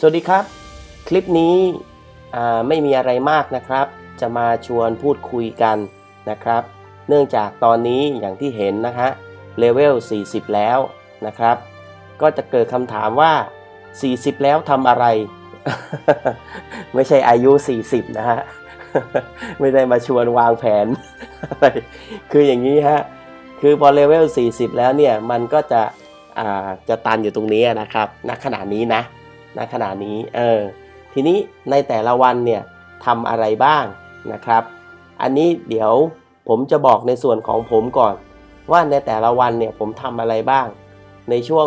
สวัสดีครับ คลิปนี้ไม่มีอะไรมากนะครับ จะมาชวนพูดคุยกันนะครับ เนื่องจากตอนนี้อย่างที่เห็นนะฮะเลเวล 40 แล้วนะครับ ก็จะเกิดคำถามว่า 40 แล้วทำอะไร ไม่ใช่อายุ 40 นะฮะ ไม่ได้มาชวนวางแผน คืออย่างนี้ฮะ คือพอเลเวล 40 แล้วเนี่ย มันก็จะจะตันอยู่ตรงนี้นะครับณขณะนี้นะ ณขณะนี้เออทีนี้ในแต่ละวันเนี่ยทำอะไรบ้างนะครับ อันนี้เดี๋ยวผมจะบอกในส่วนของผมก่อน ว่าในแต่ละวันเนี่ยผมทำอะไรบ้าง ในช่วง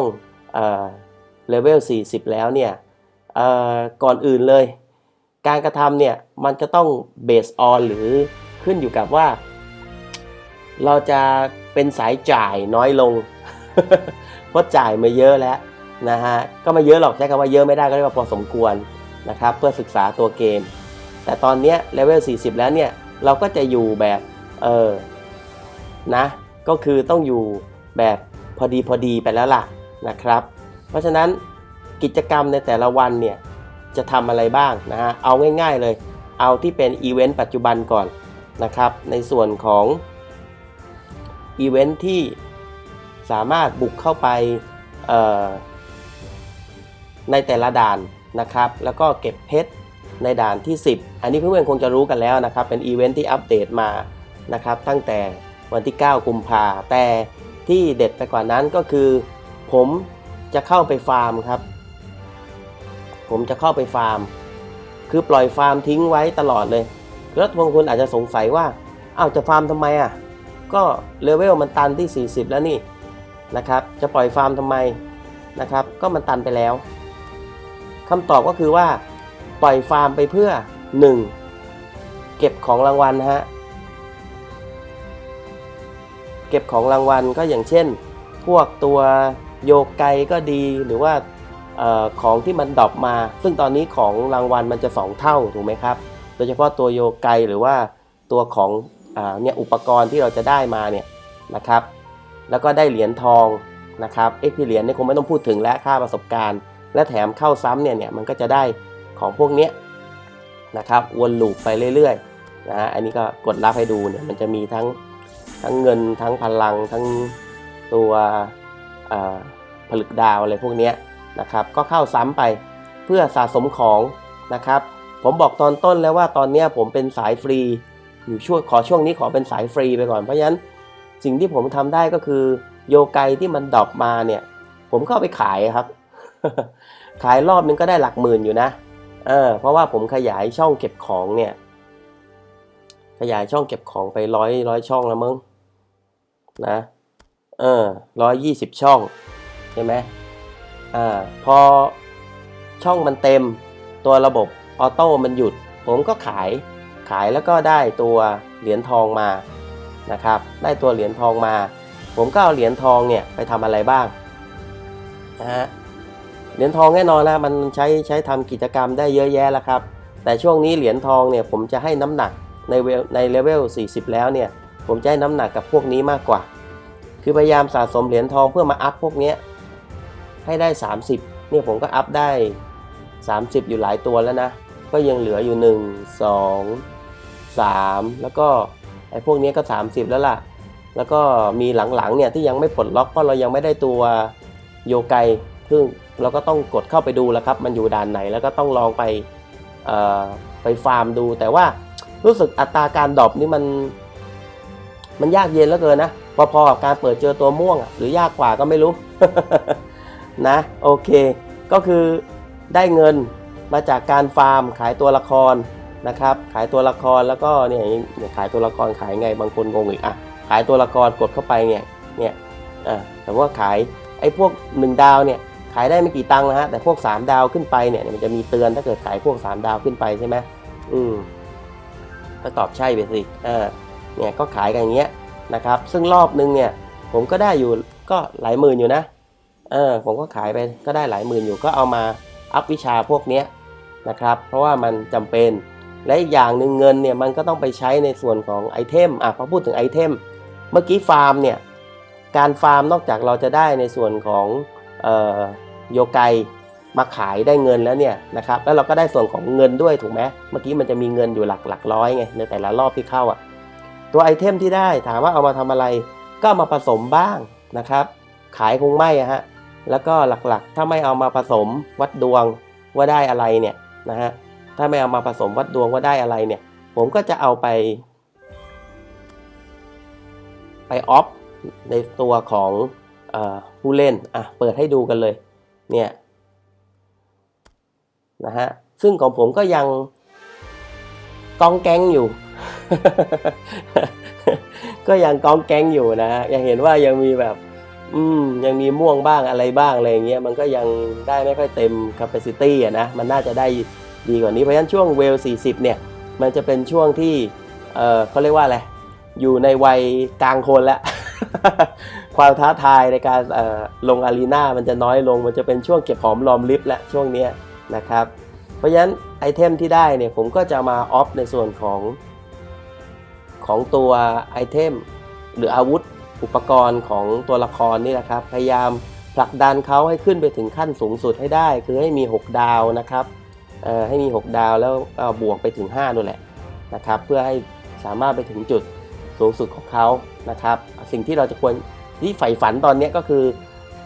เออเลเวล 40 แล้วเนี่ยเออก่อนอื่นเลย การกระทำเนี่ยมันจะต้องเบสออนหรือขึ้นอยู่กับว่า เราจะเป็นสายจ่ายน้อยลง เพราะจ่ายมาเยอะแล้ว นะฮะก็ไม่เยอะหรอกใช้คำว่าเยอะไม่ได้ก็เรียกว่าพอสมควรนะครับเพื่อศึกษาตัวเกม แต่ตอนนี้เลเวล 40 แล้วเนี่ยเราก็จะอยู่แบบเออนะก็คือต้องอยู่แบบพอดีพอดีไปแล้วล่ะนะครับ เพราะฉะนั้นกิจกรรมในแต่ละวันเนี่ยจะทำอะไรบ้างนะฮะเอาง่ายๆเลย เอาที่เป็นอีเวนต์ปัจจุบันก่อนนะครับในส่วนของอีเวนต์ที่สามารถบุกเข้าไปเอ่อ ในแต่ละด่านนะครับ แล้วก็เก็บเพชรในด่านที่ 10 อันนี้เพื่อนๆคงจะรู้กันแล้วนะครับ เป็นอีเวนต์ที่อัปเดตมานะครับ ตั้งแต่วันที่ 9 กุมภาแต่ที่เด็ดไปกว่านั้นก็คือ ผมจะเข้าไปฟาร์มครับ ผมจะเข้าไปฟาร์ม คือปล่อยฟาร์มทิ้งไว้ตลอดเลยแล้วบางคนอาจจะสงสัยว่าอ้าวจะฟาร์มทำไมอะ ก็เลเวลมันตันที่ 40 แล้วนี่นะครับ จะปล่อยฟาร์มทำไมนะครับ ก็มันตันไปแล้ว คำตอบก็คือว่า ปล่อยฟาร์มไปเพื่อ 1. เก็บของรางวัลฮะเก็บของรางวัลก็อย่างเช่น พวกตัวโยกไกก็ดีหรือว่าออของที่มันดรอปมา ซึ่งตอนนี้ของรางวัลมันจะ 2 เท่าถูกไหมครับ โดยเฉพาะตัวโยกไกหรือว่าตัวของเนี่ยอุปกรณ์ที่เราจะได้มาเนี่ยนะครับ แล้วก็ได้เหรียญทองนะครับเอ็กพีเหรียญเนี่ยคงไม่ต้องพูดถึงและค่าประสบการณ์ และแถมเข้าซ้ำเนี่ยเนี่ยมันก็จะได้ของพวกเนี้ยนะครับวนลูปไปเรื่อยๆนะฮะอันนี้ก็กดรับให้ดูเนี่ยมันจะมีทั้งทั้งเงินทั้งพลังทั้งตัวผลึกดาวอะไรพวกนี้นะครับก็เข้าซ้ำไปเพื่อสะสมของนะครับผมบอกตอนต้นแล้วว่าตอนนี้ผมเป็นสายฟรีอยู่ช่วงขอช่วงนี้ขอเป็นสายฟรีไปก่อนเพราะฉะนั้นสิ่งที่ผมทำได้ก็คือโยไกที่มันดรอปมาเนี่ยผมก็เอาไปขายครับ ขายรอบนึงก็ได้หลักหมื่นอยู่นะ เออ เพราะว่าผมขยายช่องเก็บของเนี่ย ขยายช่องเก็บของไปร้อยร้อยช่องแล้วมึงนะ เออร้อยยี่สิบช่องใช่ไหมอ่า พอช่องมันเต็มตัวระบบออโต้มันหยุด ผมก็ขายขายแล้วก็ได้ตัวเหรียญทองมานะครับ ได้ตัวเหรียญทองมา ผมก็เอาเหรียญทองเนี่ยไปทำอะไรบ้างนะฮะ เหรียญทองแน่นอนแล้วมันใช้ใช้ทำกิจกรรมได้เยอะแยะแล้วครับ แต่ช่วงนี้เหรียญทองเนี่ยผมจะให้น้ำหนักในเวลในเลเวล 40 แล้วเนี่ยผมจะให้น้ำหนักกับพวกนี้มากกว่า คือพยายามสะสมเหรียญทองเพื่อมาอัพพวกนี้ให้ได้ 30เนี่ยผมก็อัพได้ 30 อยู่หลายตัวแล้วนะ ก็ยังเหลืออยู่ 1 2 3 แล้วก็ไอ้พวกนี้ก็ 30 แล้วล่ะ แล้วก็มีหลังๆเนี่ยที่ยังไม่ปลดล็อกเพราะเรายังไม่ได้ตัวโยไกซึ่ง เราก็ต้องกดเข้าไปดูแล้วครับ มันอยู่ด่านไหนแล้วก็ต้องลองไปไปฟาร์มดู แต่ว่ารู้สึกอัตราการดรอปนี่มัน มันยากเย็นเหลือเกินนะพอๆกับการเปิดเจอตัวม่วงหรือยากกว่าก็ไม่รู้นะโอเค ก็คือได้เงินมาจากการฟาร์มขายตัวละครนะครับ ขายตัวละครแล้วก็เนี่ยเนี่ยขายตัวละครขายไงบางคนงงอีกอะขายตัวละครกดเข้าไปเนี่ยเนี่ยอ่าแต่ว่าขายไอ้พวก1ดาวเนี่ย ขายได้ไม่กี่ตังค์นะฮะแต่พวก 3 ดาวขึ้นไปเนี่ยมันจะมีเตือนถ้าเกิดขายพวก 3 ดาวขึ้นไปใช่ไหมอืมก็ตอบใช่ไปสิอ่าเนี่ยก็ขายกันอย่างเงี้ยนะครับ ซึ่งรอบนึงเนี่ยผมก็ได้อยู่ก็หลายหมื่นอยู่นะเออผมก็ขายไปก็ได้หลายหมื่นอยู่ก็เอามาอัพวิชาพวกเนี้ยนะครับ เพราะว่ามันจำเป็นและอีกอย่างหนึ่งเงินเนี่ยมันก็ต้องไปใช้ในส่วนของไอเทมอะพอพูดถึงไอเทมเมื่อกี้ฟาร์มเนี่ยการฟาร์มนอกจากเราจะได้ในส่วนของ โยไกมาขายได้เงินแล้วเนี่ยนะครับแล้วเราก็ได้ส่วนของเงินด้วยถูกไหมเมื่อกี้มันจะมีเงินอยู่หลักหลักร้อยไงในแต่ละรอบที่เข้าอะตัวไอเทมที่ได้ถามว่าเอามาทำอะไรก็มาผสมบ้างนะครับ ขายคงไม่อะฮะแล้วก็หลักๆ ถ้าไม่เอามาผสมวัดดวงว่าได้อะไรเนี่ยนะฮะถ้าไม่เอามาผสมวัดดวงว่าได้อะไรเนี่ย ผมก็จะเอาไป ไปออฟในตัวของ ผู้เล่นอะเปิดให้ดูกันเลยเนี่ยนะฮะซึ่งของผมก็ยังกองแกงอยู่ ก็ยังกองแกงอยู่นะฮะยังเห็นว่ายังมีแบบ อืมยังมีม่วงบ้างอะไรบ้างอะไรเงี้ยมันก็ยังได้ไม่ค่อยเต็ม capacity อะนะมันน่าจะได้ดีกว่านี้เพราะฉะนั้นช่วงเวล 40 เนี่ย มันจะเป็นช่วงที่เออเขาเรียกว่าอะไรอยู่ในวัยกลางคนแล้ว ความท้าทายในการลงอารีนามันจะน้อยลง มันจะเป็นช่วงเก็บหอมรอมริบแล้วช่วงนี้นะครับ เพราะฉะนั้นไอเทมที่ได้เนี่ยผมก็จะมาออฟในส่วนของของตัวไอเทมหรืออาวุธอุปกรณ์ของตัวละครนี่แหละครับ พยายามผลักดันเขาให้ขึ้นไปถึงขั้นสูงสุดให้ได้ คือให้มี 6 ดาวนะครับให้มี 6 ดาวแล้วบวกไปถึง5นู่นแหละนะครับ เพื่อให้สามารถไปถึงจุดสูงสุดของเขานะครับ สิ่งที่เราจะควร ที่ใฝ่ฝันตอนนี้ก็คือ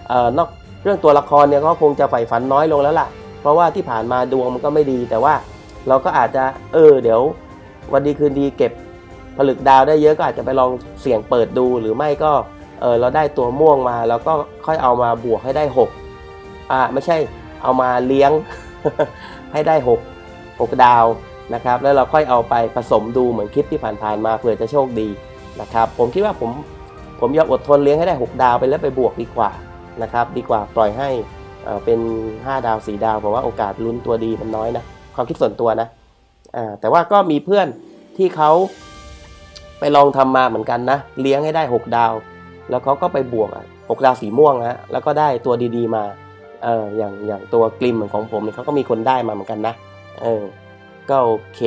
เอ่อนอกเรื่องตัวละครเนี่ยก็คงจะใฝ่ฝันน้อยลงแล้วล่ะ เพราะว่าที่ผ่านมาดวงมันก็ไม่ดี แต่ว่าเราก็อาจจะเออเดี๋ยว วันดีคืนดีเก็บผลึกดาวได้เยอะก็อาจจะไปลองเสี่ยงเปิดดูหรือไม่ก็เออเราได้ตัวม่วงมาแล้วก็ค่อยเอามาบวกให้ได้ 6 อ่าไม่ใช่เอามาเลี้ยงให้ได้ 6 6 ดาวนะครับ แล้วเราค่อยเอาไปผสมดูเหมือนคลิปที่ผ่านๆมาเผื่อจะโชคดีนะครับ ผมคิดว่าผม ผมยอมอดทนเลี้ยงให้ได้ 6 ดาวไปแล้วไปบวกดีกว่านะครับดีกว่าปล่อยให้เป็น 5 ดาว4ดาวผมว่าโอกาสลุ้นตัวดีมันน้อยนะความคิดส่วนตัวนะแต่ว่าก็มีเพื่อนที่เขาไปลองทำมาเหมือนกันนะ เลี้ยงให้ได้ 6 ดาว แล้วเขาก็ไปบวกอะ6ดาวสีม่วงนะแล้วก็ได้ตัวดีๆมาเอออย่างอย่างตัวกลิมเหมือนของผมเนี่ยเขาก็มีคนได้มาเหมือนกันนะเออก็โอเค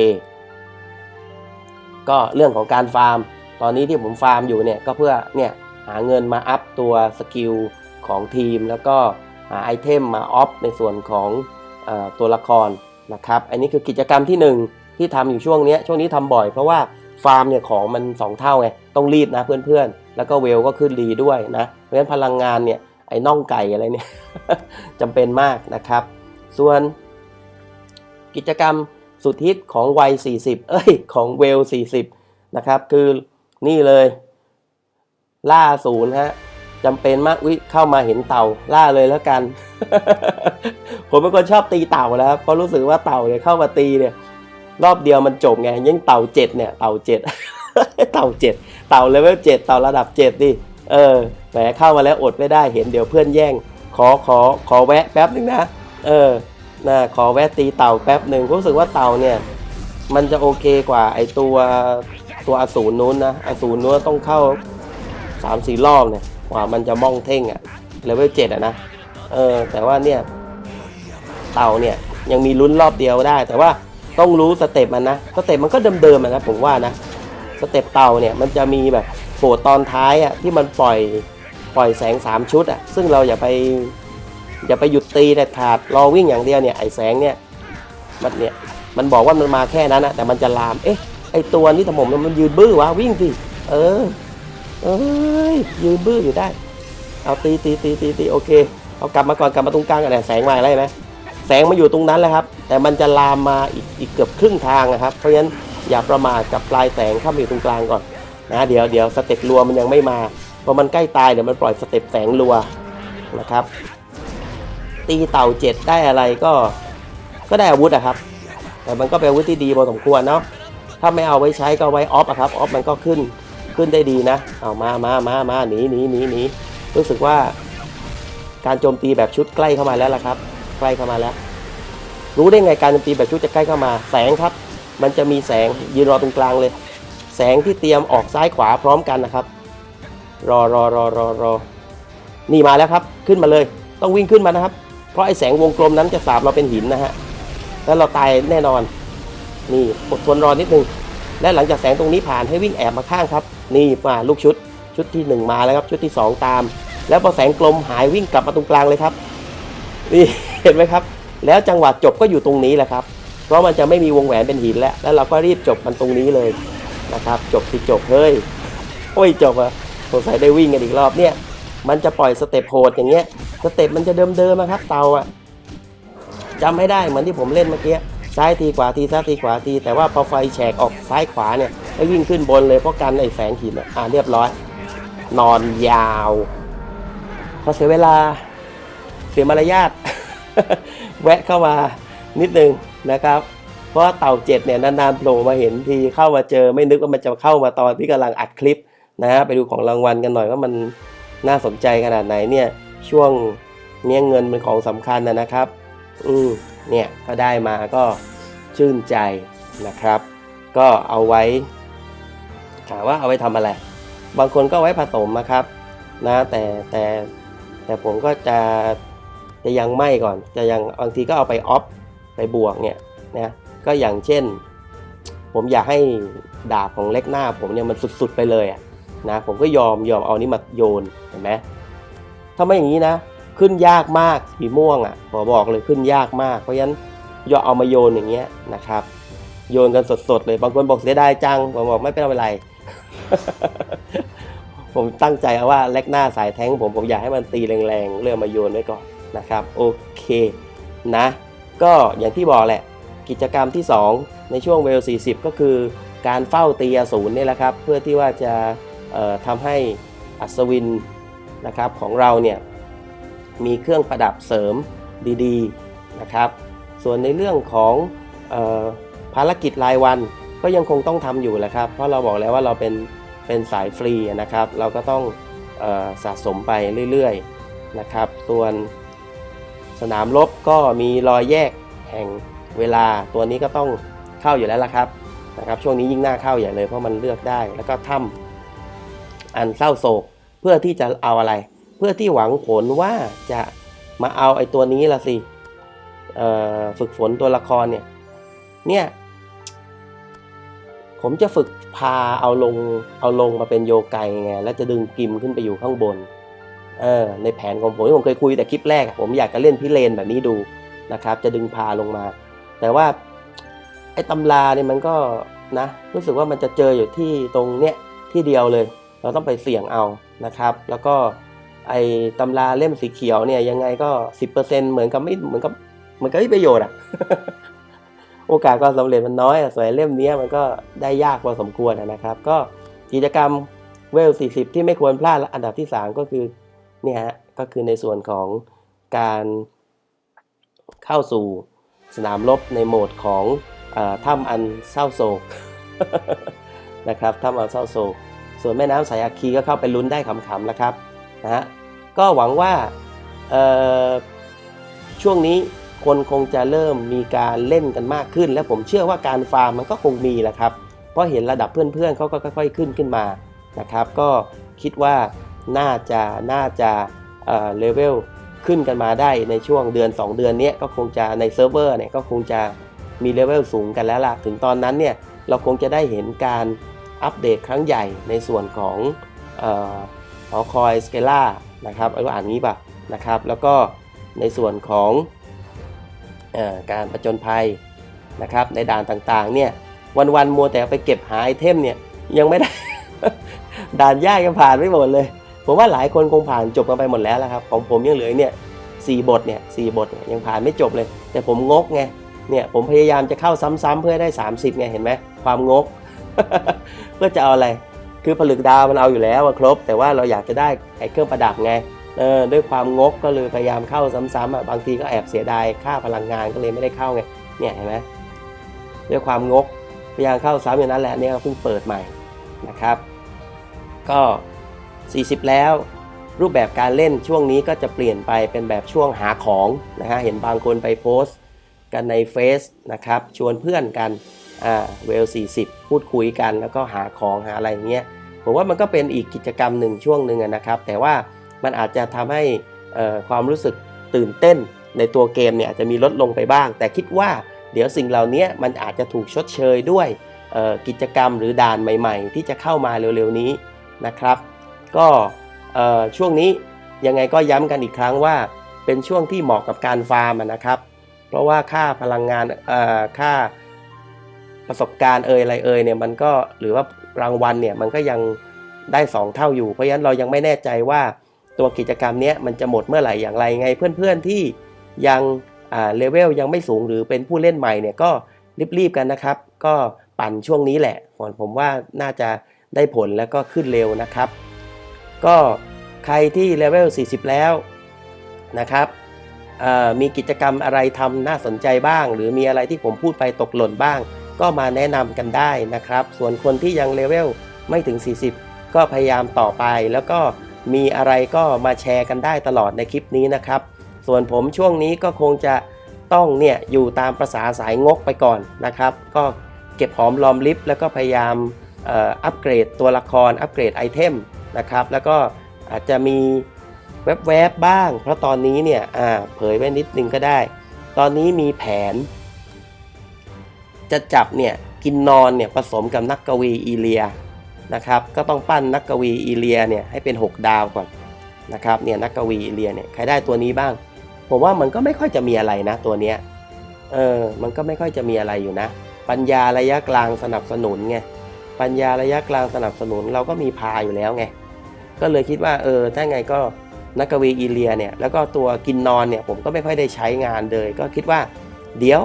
ก็เรื่องของการฟาร์ม ตอนนี้ที่ผมฟาร์มอยู่เนี่ยก็เพื่อเนี่ยหาเงินมาอัพตัวสกิลของทีม แล้วก็หาไอเทมมาออฟในส่วนของอตัวละครนะครับอันนี้คือกิจกรรมที่หนึ่งที่ทำอยู่ช่วงนี้ช่วงนี้ทำบ่อยเพราะว่าฟาร์มเนี่ยของมัน 2 เท่าไงต้องรีบนะเพื่อนๆ แล้วก็เวลก็ขึ้นดีด้วยนะ เพราะฉะนั้นพลังงานเนี่ยไอ้น่องไก่อะไรเนี่ยจำเป็นมากนะครับ ส่วนกิจกรรมสุดฮิตของวัย 40 เอ้ยของเวล 40 นะครับ คือ นี่เลย ล่าศูนย์ฮะจำเป็นมากวิเข้ามาเห็นเต่าล่าเลยแล้วกัน ผมเป็นคนชอบตีเต่าแล้วเพราะรู้สึกว่าเต่าเนี่ยเข้ามาตีเนี่ย รอบเดียวมันจบไงยิ่งเต่าเจ็ดเนี่ยเต่าเจ็ดเต่าเจ็ดเต่าเลเวลเจ็ดเต่าระดับเจ็ดดิเออแหมเข้ามาแล้วอดไม่ได้เห็นเดี๋ยวเพื่อนแย่ง ขอขอขอแวะแป๊บนึงนะเออนะขอแวะตีเต่าแป๊บหนึ่งรู้สึกว่าเต่าเนี่ย มันจะโอเคกว่าไอตัว ตัวอสูรนู้นนะอสูรนู้นต้องเข้าสามสี่รอบเนี่ยกว่ามันจะม่องเท่งอะเลเวลเจ็ดอะนะเออแต่ว่าเนี่ยเต่าเนี่ยยังมีลุ้นรอบเดียวได้ แต่ว่าต้องรู้สเต็ปมันนะสเต็ปมันก็เดิมๆอะนะผมว่านะสเต็ปเต่าเนี่ยมันจะมีแบบโผล่ตอนท้ายอะที่มันปล่อยปล่อยแสงสามชุดอะซึ่งเราอย่าไปอย่าไปหยุดตีแต่ขาดรอวิ่งอย่างเดียวเนี่ยไอแสงเนี่ยมันเนี่ยมันบอกว่ามันมาแค่นั้นนะแต่มันจะลามเอ๊ะ ไอตัวนี้ทำผมมันยืนบื้อวะวิ่งสิเออ เอ้ยยืนบื้ออยู่ได้ เอาตีตีตีตีตีโอเคเอากลับมาก่อนกลับมาตรงกลางกันแหละแสงมาอะไรไหมแสงมาอยู่ตรงนั้นแหละครับ แต่มันจะลามมาอีกอีกเกือบครึ่งทางนะครับ เพราะฉะนั้นอย่าประมาทกับปลายแสงเข้ามาอยู่ตรงกลางก่อนนะเดี๋ยวเดี๋ยวสเต็ปรัวมันยังไม่มาพอมันใกล้ตายเดี๋ยวมันปล่อยสเต็ปแสงรัวนะครับ ตีเต่าเจ็ดได้อะไรก็ ก็ได้อาวุธอะครับ แต่มันก็เป็นอาวุธที่ดีพอสมควรเนาะ ถ้าไม่เอาไว้ใช้ก็ไว้ออฟอะครับออฟมันก็ขึ้นขึ้นได้ดีนะ เอามามามามาหนีหนีหนีหนีรู้สึกว่า การโจมตีแบบชุดใกล้เข้ามาแล้วล่ะครับ ใกล้เข้ามาแล้ว รู้ได้ไงการโจมตีแบบชุดจะใกล้เข้ามา แสงครับ มันจะมีแสงยืนรอตรงกลางเลย แสงที่เตรียมออกซ้ายขวาพร้อมกันนะครับ รอรอรอรอรอนี่มาแล้วครับ ขึ้นมาเลย ต้องวิ่งขึ้นมานะครับ เพราะไอ้แสงวงกลมนั้นจะสาบเราเป็นหินนะฮะ แล้วเราตายแน่นอน นี่อดทนรอนิดนึงและหลังจากแสงตรงนี้ผ่านให้วิ่งแอบมาข้างครับ นี่มาลูกชุดชุดที่หนึ่งมาแล้วครับชุดที่สองตาม แล้วพอแสงกลมหายวิ่งกลับมาตรงกลางเลยครับ นี่เห็นไหมครับ แล้วจังหวะจบก็อยู่ตรงนี้แหละครับ เพราะมันจะไม่มีวงแหวนเป็นหินแล้ว แล้วเราก็รีบจบมันตรงนี้เลยนะครับ จบสิจบเฮ้ยโอ้ยจบอะสงสัยได้วิ่งกันอีกรอบเนี่ย มันจะปล่อยสเต็ปโหดอย่างเงี้ยสเต็ปมันจะเดิมๆนะครับเตาอะจำไม่ได้เหมือนที่ผมเล่นเมื่อกี้ ซ้ายทีขวาทีซ้ายทีขวาที แต่ว่าพอไฟแฉกออกซ้ายขวาเนี่ยให้วิ่งขึ้นบนเลยเพราะกันไอ้แสงหินอะอ่าเรียบร้อย นอนยาวพอเสียเวลาเสียมารยาทแวะเข้ามานิดนึงนะครับ เพราะว่าเต่าเจ็ดเนี่ยนานๆโผล่มาเห็นทีเข้ามาเจอไม่นึกว่ามันจะเข้ามาตอนที่กำลังอัดคลิปนะฮะไปดูของรางวัลกันหน่อยว่ามันน่าสนใจขนาดไหนเนี่ยช่วงเนี้ยเงินเป็นของสำคัญนะครับ อืมเนี่ยก็ได้มาก็ ชื่นใจนะครับ ก็เอาไว้ถามว่าเอาไว้ทำอะไร บางคนก็เอาไว้ผสมนะครับนะแต่แต่แต่ผมก็จะจะยังไม่ก่อน จะยังบางทีก็เอาไปออฟไปบวกเนี่ยนะก็อย่างเช่น ผมอยากให้ดาบของเล็กหน้า ผมเนี่ยมันสุดๆไปเลยอะนะผมก็ยอมยอมเอานี้มาโยนเห็นไหมถ้าไม่อย่างนี้นะ ขึ้นยากมากสีม่วงอะขอบอกเลยขึ้นยากมากเพราะฉะนั้น ยอเอามาโยนอย่างเงี้ยนะครับ โยนกันสดๆเลยบางคนบอกเสียดายจังผมบอกไม่เป็นไร ผมตั้งใจเอาว่าเล็กหน้าสายแท้งผมผมอยากให้มันตีแรงๆเรื่องมาโยนไว้ก่อนนะครับโอเคนะก็อย่างที่บอกแหละ กิจกรรมที่ 2 ในช่วงเวล 40 ก็คือการเฝ้าตีอสูรนี่แหละครับ เพื่อที่ว่าจะเอ่อทำให้อัศวินนะครับของเราเนี่ยมีเครื่องประดับเสริมดีๆนะครับ ส่วนในเรื่องของออภารกิจรายวันก็ยังคงต้องทำอยู่แหละครับ เพราะเราบอกแล้วว่าเราเป็นเป็นสายฟรีนะครับ เราก็ต้องออสะสมไปเรื่อยๆนะครับ ส่วนสนามรบก็มีรอยแยกแห่งเวลาตัวนี้ก็ต้องเข้าอยู่แล้วละครับนะครับ ช่วงนี้ยิ่งหน่าเข้าใหญ่เลยเพราะมันเลือกได้ แล้วก็ถ้ำอันเศร้าโศกเพื่อที่จะเอาอะไร เพื่อที่หวังผลว่าจะมาเอาไอ้ตัวนี้ละสิ ฝึกฝนตัวละครเนี่ย เนี่ย ผมจะฝึกพาเอาลงเอาลงมาเป็นโยไกไง แล้วจะดึงกิมขึ้นไปอยู่ข้างบน เออ ในแผนของผมที่ผมเคยคุยแต่คลิปแรก ผมอยากจะเล่นพิเรนแบบนี้ดูนะครับ จะดึงพาลงมา แต่ว่าไอ้ตำราเนี่ยมันก็นะ รู้สึกว่ามันจะเจออยู่ที่ตรงเนี้ยที่เดียวเลย เราต้องไปเสี่ยงเอานะครับ แล้วก็ไอ้ตำราเล่มสีเขียวเนี่ยยังไงก็ 10%เหมือนกับไม่เหมือนกับ มือนกับไม่ประโยชน์อะโอกาสความสำเร็จมันน้อยอะส่วนเล่มนี้มันก็ได้ยากพอสมควรนะครับ ก็กิจกรรมเวล 40 ที่ไม่ควรพลาดอันดับที่ 3 ก็คือเนี่ยฮะก็คือในส่วนของการเข้าสู่สนามรบในโหมดของอถ้ำอันเศร้าโศกนะครับถ้ำอันเศร้าโศก ส่วนแม่น้ำสายอาคีก็เข้าไปลุ้นได้ขำๆแล้วครับนะฮะก็หวังว่าช่วงนี้ คนคงจะเริ่มมีการเล่นกันมากขึ้น และผมเชื่อว่าการฟาร์มมันก็คงมีแหละครับ เพราะเห็นระดับเพื่อนๆเขาก็ค่อย ๆ ขึ้นขึ้นมานะครับ ก็คิดว่าน่าจะน่าจะเอ่อเลเวลขึ้นกันมาได้ในช่วงเดือน 2 เดือนนี้ก็คงจะในเซิร์ฟเวอร์เนี่ยก็คงจะมีเลเวลสูงกันแล้วล่ะ ถึงตอนนั้นเนี่ยเราคงจะได้เห็นการอัปเดตครั้งใหญ่ในส่วนของออหอคอยสเกล่านะครับเอาอ่านนี้ป่ะนะครับ แล้วก็ในส่วนของ การประจนภัยนะครับในด่านต่างๆเนี่ยวันๆมัวแต่ไปเก็บหาไอเทมเนี่ยยังไม่ได้ ด่านยากยังผ่านไม่หมดเลย ผมว่าหลายคนคงผ่านจบกันไปหมดแล้วละครับ ของผมยังเหลือเนี่ยสี่บทเนี่ยสี่บทยยังผ่านไม่จบเลย แต่ผมงกไงเนี่ยผมพยายามจะเข้าซ้ำๆเพื่อให้ได้ 30ไงเห็นไหมความงก เพื่อจะเอาอะไร คือผลึกดาวมันเอาอยู่แล้วครบ แต่ว่าเราอยากจะได้ไอ้เครื่องประดับไง ด้วยความงกก็เลยพยายามเข้าซ้ำๆอะบางทีก็แอบเสียดายค่าพลังงานก็เลยไม่ได้เข้าไงเนี่ยเห็นไหมด้วยความงกพยายามเข้าซ้ำอย่างนั้นแหละเนี่ยเพิ่งเปิดใหม่นะครับ ก็ 40 แล้ว รูปแบบการเล่นช่วงนี้ก็จะเปลี่ยนไปเป็นแบบช่วงหาของนะฮะเห็นบางคนไปโพสต์ กันในเฟซนะครับชวนเพื่อนกันอ่าเวล 40 พูดคุยกันแล้วก็หาของหาอะไรอย่างเงี้ยผมว่ามันก็เป็นอีกกิจกรรมหนึ่งช่วงหนึ่งนะครับ แต่ว่า มันอาจจะทำให้ความรู้สึกตื่นเต้นในตัวเกมเนี่ยอาจจะมีลดลงไปบ้าง แต่คิดว่าเดี๋ยวสิ่งเหล่านี้มันอาจจะถูกชดเชยด้วยกิจกรรมหรือด่านใหม่ ๆ ที่จะเข้ามาเร็วๆนี้นะครับ ก็ช่วงนี้ยังไงก็ย้ำกันอีกครั้งว่า เป็นช่วงที่เหมาะกับการฟาร์มนะครับ เพราะว่าค่าพลังงานค่าประสบการณ์เอ่ยอะไรเอ่ยเนี่ยมันก็หรือว่ารางวัลเนี่ยมันก็ยังได้ 2 เท่าอยู่ เพราะฉะนั้นเรายังไม่แน่ใจว่า ตัวกิจกรรมนี้มันจะหมดเมื่อไหร่อย่างไรไง เพื่อนๆที่ยังเลเวลยังไม่สูงหรือเป็นผู้เล่นใหม่เนี่ยก็รีบๆกันนะครับ ก็ปั่นช่วงนี้แหละผมว่าน่าจะได้ผลแล้วก็ขึ้นเร็วนะครับ ก็ใครที่เลเวล 40 แล้วนะครับมีกิจกรรมอะไรทำน่าสนใจบ้าง หรือมีอะไรที่ผมพูดไปตกหล่นบ้าง ก็มาแนะนำกันได้นะครับ ส่วนคนที่ยังเลเวลไม่ถึง 40 ก็พยายามต่อไปแล้วก็ มีอะไรก็มาแชร์กันได้ตลอดในคลิปนี้นะครับ ส่วนผมช่วงนี้ก็คงจะต้องเนี่ยอยู่ตามประษาสายงกไปก่อนนะครับ ก็เก็บหอมรอมริบแล้วก็พยายามอัปเกรดตัวละครอัปเกรดไอเทมนะครับ แล้วก็อาจจะมีแวบๆบ้าง เพราะตอนนี้เนี่ยเผยไว้นิดนึงก็ได้ ตอนนี้มีแผน จะจับเนี่ยกินนอนเนี่ยผสมกับนักกวีอีเลีย นะครับ ก็ต้องปั้นนักกวีอีเลียเนี่ยให้เป็น 6 ดาวก่อนนะครับเนี่ยนักกวีอีเลียเนี่ยใครได้ตัวนี้บ้าง ผมว่ามันก็ไม่ค่อยจะมีอะไรนะตัวเนี้ยเออมันก็ไม่ค่อยจะมีอะไรอยู่นะ ปัญญาระยะกลางสนับสนุนไงปัญญาระยะกลางสนับสนุนเราก็มีพาอยู่แล้วไงก็เลยคิดว่าเออถ้าไงก็นักกวีอีเลียเนี่ยแล้วก็ตัวกินนอนเนี่ยผมก็ไม่ค่อยได้ใช้งานเลย ก็คิดว่าเดี๋ยว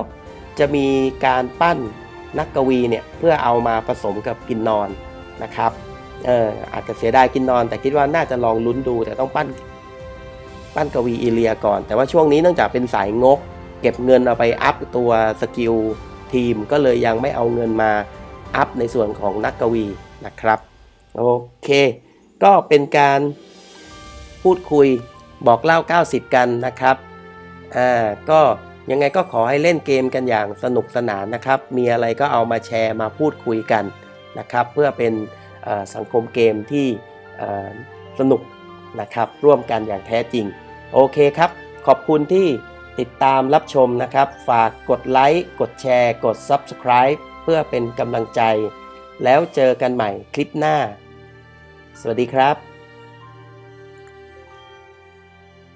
จะมีการปั้นนักกวีเนี่ยเพื่อเอามาผสมกับกินนอน นะครับเอออาจจะเสียดายกินนอน แต่คิดว่าน่าจะลองลุ้นดู แต่ต้องปั้นปั้นกวีอีเลียก่อน แต่ว่าช่วงนี้เนื่องจากเป็นสายงก เก็บเงินเอาไปอัพตัวสกิลทีมก็เลยยังไม่เอาเงินมาอัพในส่วนของนักกวีนะครับโอเค ก็เป็นการพูดคุยบอกเล่า 90 กันนะครับอ่าก็ยังไงก็ขอให้เล่นเกมกันอย่างสนุกสนานนะครับ มีอะไรก็เอามาแชร์มาพูดคุยกัน นะครับเพื่อเป็นสังคมเกมที่สนุกนะครับร่วมกันอย่างแท้จริง โอเคครับ ขอบคุณที่ติดตามรับชมนะครับ ฝากกดไลค์ กดแชร์ กด Subscribe เพื่อเป็นกำลังใจ แล้วเจอกันใหม่คลิปหน้า สวัสดีครับ